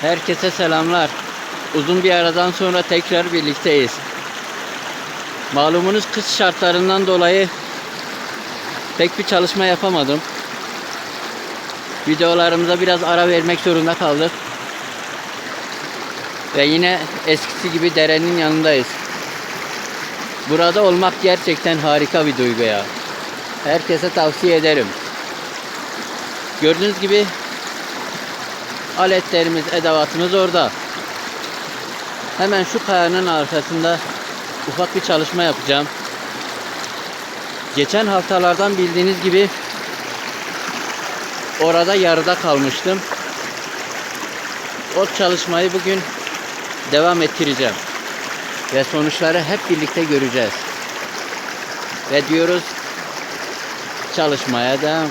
Herkese selamlar. Uzun bir aradan sonra tekrar birlikteyiz. Malumunuz kış şartlarından dolayı pek bir çalışma yapamadım. Videolarımıza biraz ara vermek zorunda kaldık. Ve yine eskisi gibi derenin yanındayız. Burada olmak gerçekten harika bir duygu ya. Herkese tavsiye ederim. Gördüğünüz gibi aletlerimiz, edevatımız orada. Hemen şu kayanın arkasında ufak bir çalışma yapacağım. Geçen haftalardan bildiğiniz gibi orada yarıda kalmıştım. O çalışmayı bugün devam ettireceğim. Ve sonuçları hep birlikte göreceğiz. Ve diyoruz çalışmaya devam.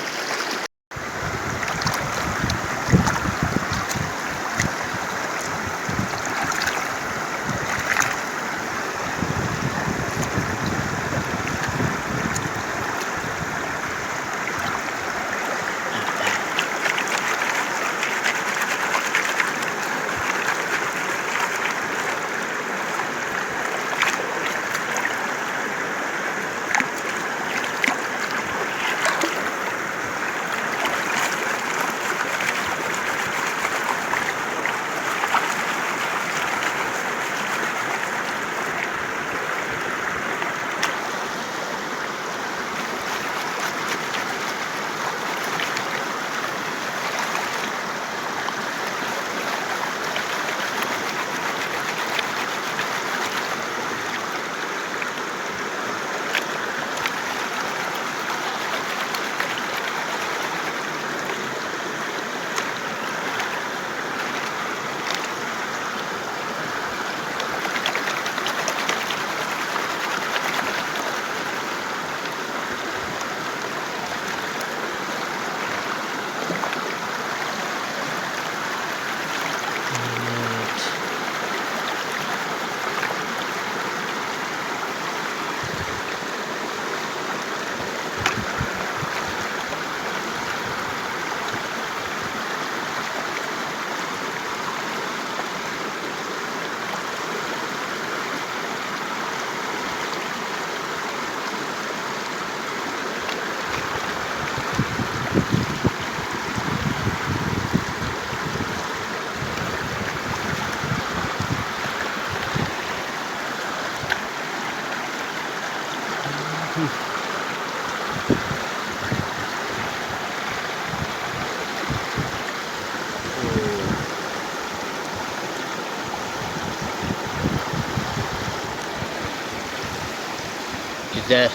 Güzel.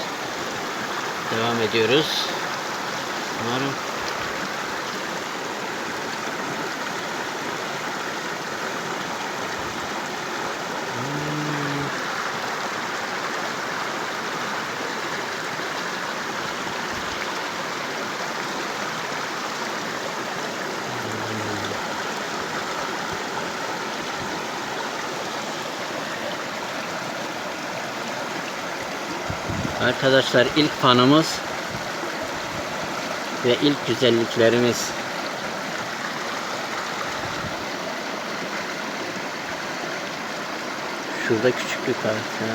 Devam ediyoruz. Umarım Arkadaşlar ilk panımız ve ilk güzelliklerimiz. Şurada küçük bir parça.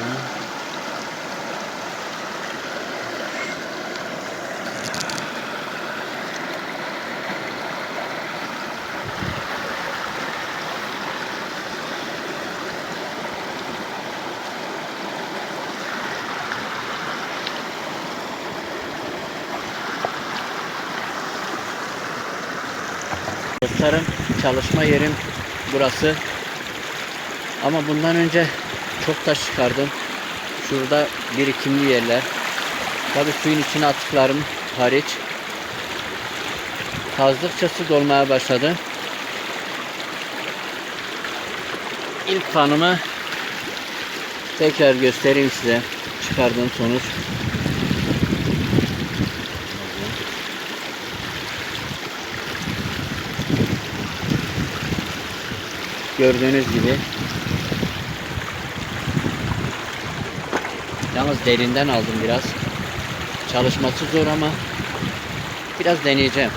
Dostlarım çalışma yerim burası. Ama bundan önce çok taş çıkardım. Şurada birikimli yerler. Tabi suyun içine attıklarım hariç. Kazdıkça su dolmaya başladı. İlk fanımı tekrar göstereyim size. Çıkardığım sonuç. Gördüğünüz gibi. Yalnız derinden aldım biraz. Çalışması zor ama biraz deneyeceğim.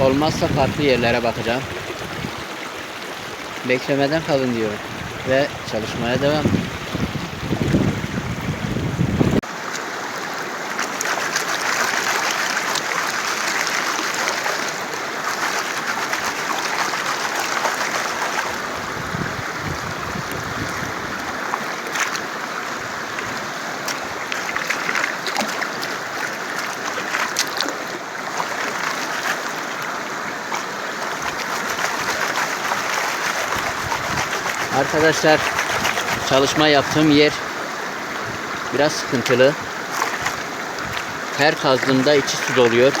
Olmazsa farklı yerlere bakacağım. beklemeden kalın diyorum. Ve çalışmaya devam. Arkadaşlar çalışma yaptığım yer biraz sıkıntılı. Her kazdığımda içi su doluyor.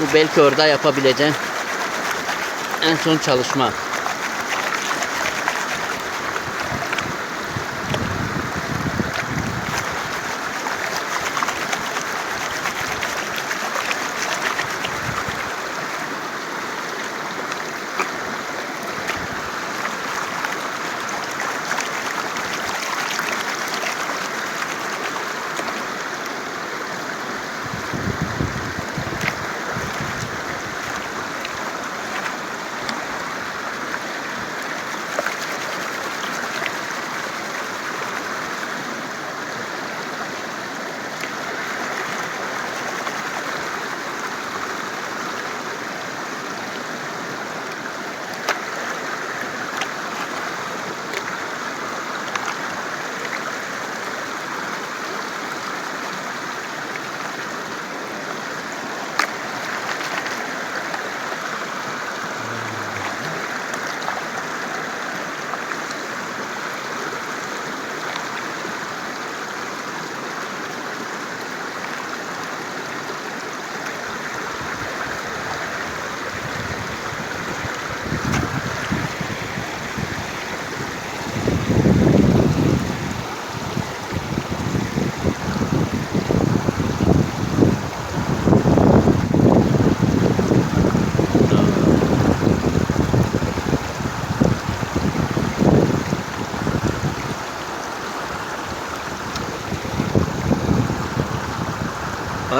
Bu belki orada yapabileceğim en son çalışma.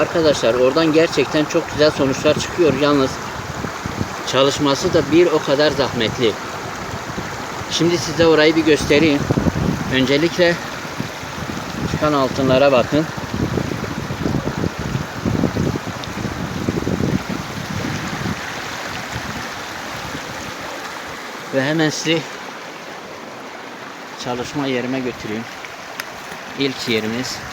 Arkadaşlar oradan gerçekten çok güzel sonuçlar çıkıyor. Yalnız çalışması da bir o kadar zahmetli. Şimdi size orayı bir göstereyim. Öncelikle çıkan altınlara bakın. Ve hemen sizi çalışma yerime götüreyim. İlk yerimiz.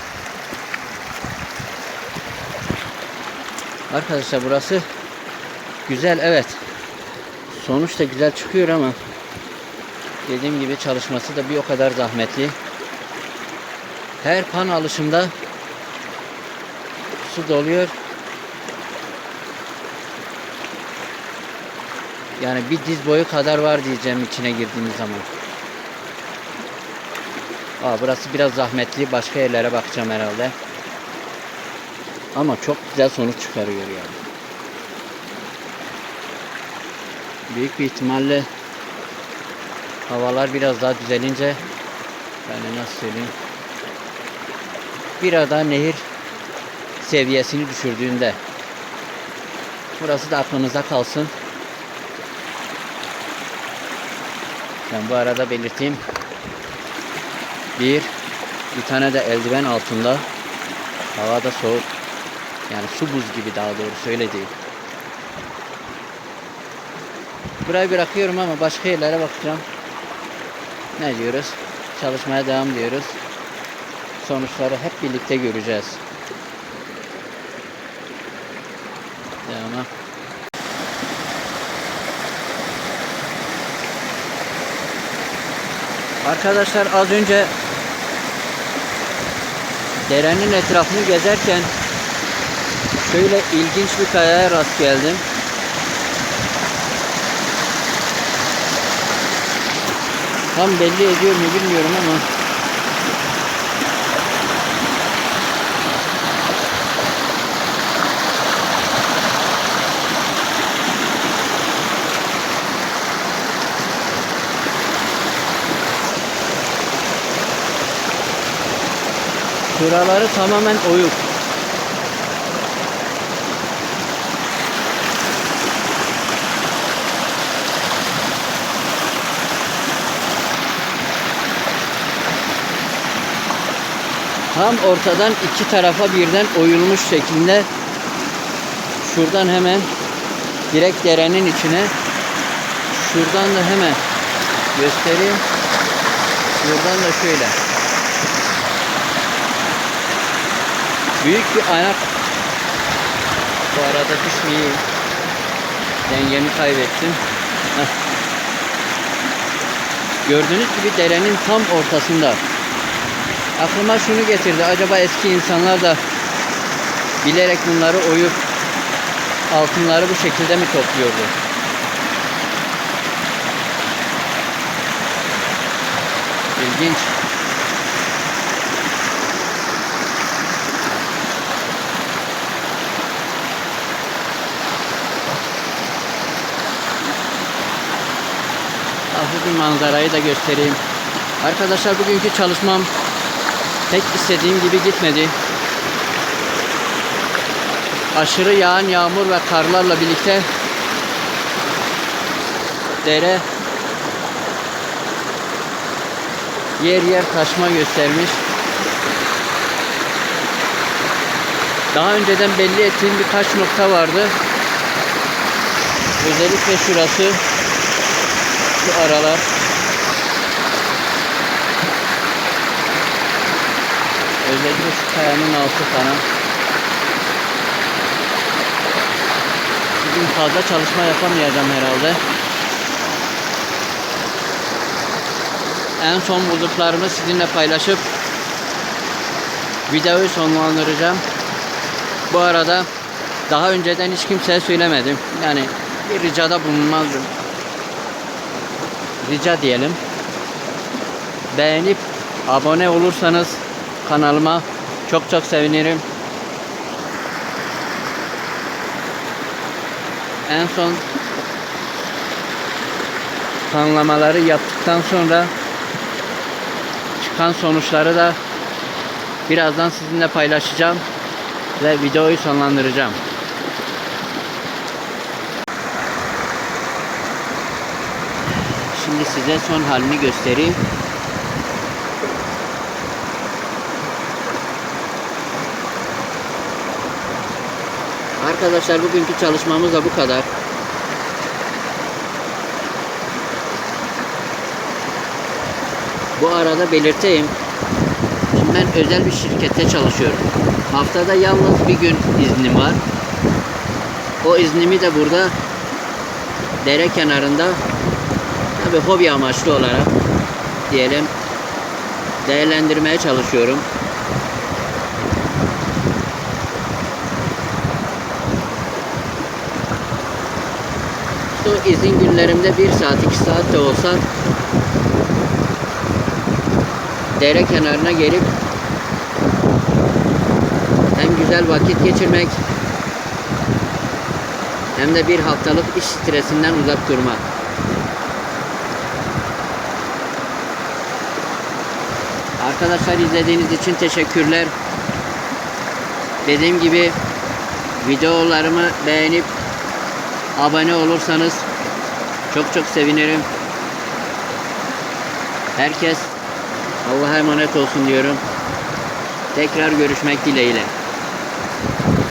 Arkadaşlar burası güzel evet. Sonuç da güzel çıkıyor ama dediğim gibi çalışması da bir o kadar zahmetli. Her pan alışımda su doluyor. Yani bir diz boyu kadar var diyeceğim içine girdiğimiz zaman. Aa, burası biraz zahmetli. Başka yerlere bakacağım herhalde. Ama çok güzel sonuç çıkarıyor yani. Büyük bir ihtimalle havalar biraz daha düzelince yani nasıl söyleyeyim biraz daha nehir seviyesini düşürdüğünde burası da aklınıza kalsın. Ben bu arada belirteyim. Bir, bir tane de eldiven altında. Hava da soğuk. Yani su buz gibi daha doğrusu öyle değil. Burayı bırakıyorum ama başka yerlere bakacağım. Ne diyoruz? Çalışmaya devam diyoruz. Sonuçları hep birlikte göreceğiz. Devamı. Arkadaşlar az önce derenin etrafını gezerken şöyle ilginç bir kayaya rast geldim. Tam belli ediyor mu bilmiyorum ama Şuraları tamamen oyuk. Tam ortadan iki tarafa birden oyulmuş şekilde şuradan hemen direkt derenin içine şuradan da hemen göstereyim. Buradan da şöyle. Büyük bir ayak. Bu arada düşmeyeyim. Dengemi kaybettim. Heh. Gördüğünüz gibi derenin tam ortasında. Aklıma şunu getirdi. Acaba eski insanlar da bilerek bunları oyup altınları bu şekilde mi topluyordu? İlginç. Hafif bir manzarayı da göstereyim. Arkadaşlar bugünkü çalışmam pek istediğim gibi gitmedi. Aşırı yağan yağmur ve karlarla birlikte dere yer yer taşma göstermiş. Daha önceden belli ettiğim birkaç nokta vardı. Özellikle şurası şu aralar özellikle şu kayanın altı falan. Bugün fazla çalışma yapamayacağım herhalde. En son bulduklarımı sizinle paylaşıp videoyu sonlandıracağım. Bu arada daha önceden hiç kimseye söylemedim. Yani bir ricada bulunmazdım. Rica diyelim. Beğenip abone olursanız kanalıma çok çok sevinirim. En son planlamaları yaptıktan sonra çıkan sonuçları da birazdan sizinle paylaşacağım ve videoyu sonlandıracağım. Şimdi size son halini göstereyim. Arkadaşlar bugünkü çalışmamız da bu kadar. Bu arada belirteyim. Şimdi ben özel bir şirkette çalışıyorum. Haftada yalnız bir gün iznim var. O iznimi de burada dere kenarında Tabii hobi amaçlı olarak diyelim değerlendirmeye çalışıyorum. Bu izin günlerimde bir saat iki saat de olsa dere kenarına gelip hem güzel vakit geçirmek hem de bir haftalık iş stresinden uzak durmak. Arkadaşlar izlediğiniz için teşekkürler. Dediğim gibi videolarımı beğenip abone olursanız çok çok sevinirim. Herkes Allah'a emanet olsun diyorum. Tekrar görüşmek dileğiyle.